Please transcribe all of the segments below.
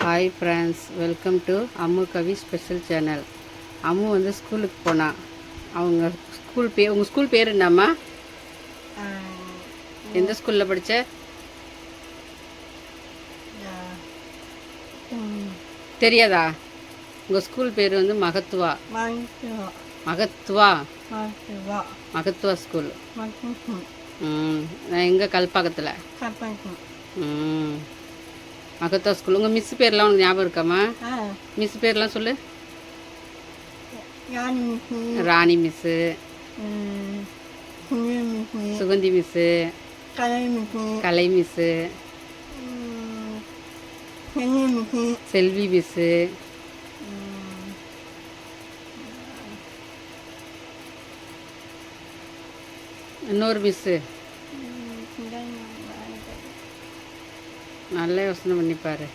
Hi friends welcome to Ammu Kavi special channel Ammu வந்து ஸ்கூலுக்கு போனா அவங்க ஸ்கூல் பேர் உங்கள் ஸ்கூல் பேர் என்னம்மா? எந்த ஸ்கூலில் படித்த தெரியாதா? உங்கள் ஸ்கூல் பேர் வந்து மகத்துவா? மகத்துவா. மகத்துவா? ஸ்கூல் ம் எங்கே கல்பாக்கத்தில்? ம். மகத்துவா ஸ்கூல் உங்கள் மிஸ் பேர்லாம் உனக்கு ஞாபகம் இருக்காம்மா மிஸ் பேர்லாம் சொல்லு. Rani miss Suganthi miss Kalai miss Selvi miss இன்னொரு மிஸ்ஸு நல்லா யோசனை பண்ணிப்பாரு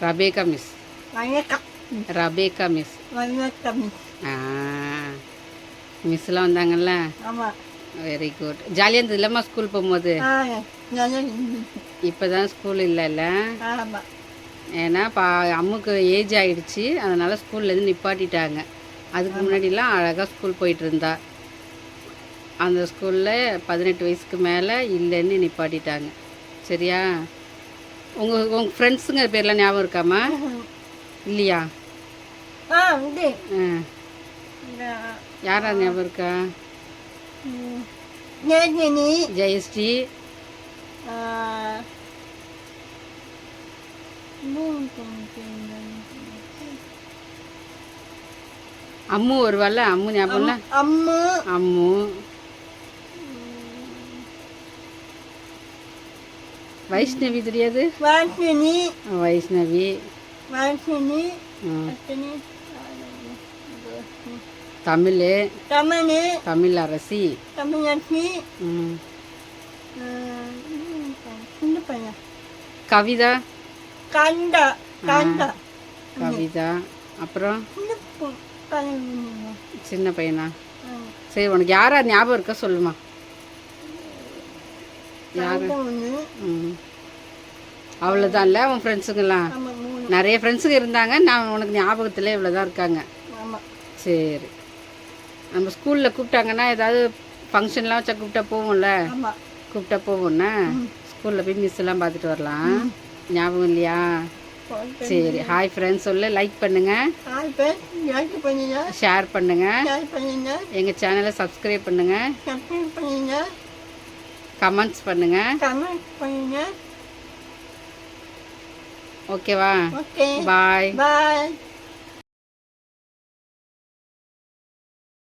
ரபேகா மிஸ் ரபேகா மிஸ் ஆ மிஸ்லாம் வந்தாங்கல்ல வெரி குட் ஜாலியாக இருந்தது இல்லைம்மா ஸ்கூல் போகும்போது இப்போ தான் ஸ்கூல் இல்லைல்ல ஏன்னா பா அம்முக்கு ஏஜ் ஆயிடுச்சு அதனால் ஸ்கூல்லேருந்து நிப்பாட்டிட்டாங்க அதுக்கு முன்னாடிலாம் அழகாக ஸ்கூல் போயிட்டு இருந்தா அந்த ஸ்கூலில் பதினெட்டு வயசுக்கு மேலே இல்லைன்னு நிப்பாட்டிட்டாங்க சரியா? உங்கள் உங்கள் ஃப்ரெண்ட்ஸுங்க பேர்லாம் ஞாபகம் இருக்காம்மா? இல்லையா? ஆ யாரா ஞாபகம் இருக்கா? ஜெயஸ்ரீ. அம்மு வருவாள்ல? அம்மு ஞாபகம்ல அம்மா. அம்மு. வைஷ்ணவி தெரியாது? வைஷ்ணவி. ம். அத்தனை. தமிழ். தமிழ். தமிழ் அரசி. ம். பையன். கவிதா? கண்டா கண்டா. கவிதா. அப்புறம்? சின்ன பையன்? சரி உனக்கு யாரா ஞாபகம் இருக்கா? சொல்லுமா. யாரு கண்டா ம் அவ்வளோதான்ல உன் ஃப்ரெண்ட்ஸுங்கெல்லாம் நிறைய ஃப்ரெண்ட்ஸுங்க இருந்தாங்க. நான் உனக்கு ஞாபகத்தில் இவ்வளோ தான் இருக்காங்க சரி. நம்ம ஸ்கூலில் கூப்பிட்டாங்கன்னா ஏதாவது ஃபங்க்ஷன்லாம் வச்சா கூப்பிட்டா போவோம்ல? கூப்பிட்டா போவோம்னா? ஸ்கூலில் போய் மிஸ் எல்லாம் பார்த்துட்டு வரலாம். ஞாபகம் இல்லையா? சரி ஹாய் ஃப்ரெண்ட்ஸ் சொல்லு லைக் பண்ணுங்க. ஷேர் பண்ணுங்க. எங்கள் சேனலை சப்ஸ்கிரைப் பண்ணுங்க. கமெண்ட்ஸ் பண்ணுங்க. கமெண்ட் பண்ணுங்க. ஓகேவா? ஓகே. பாய். பாய்.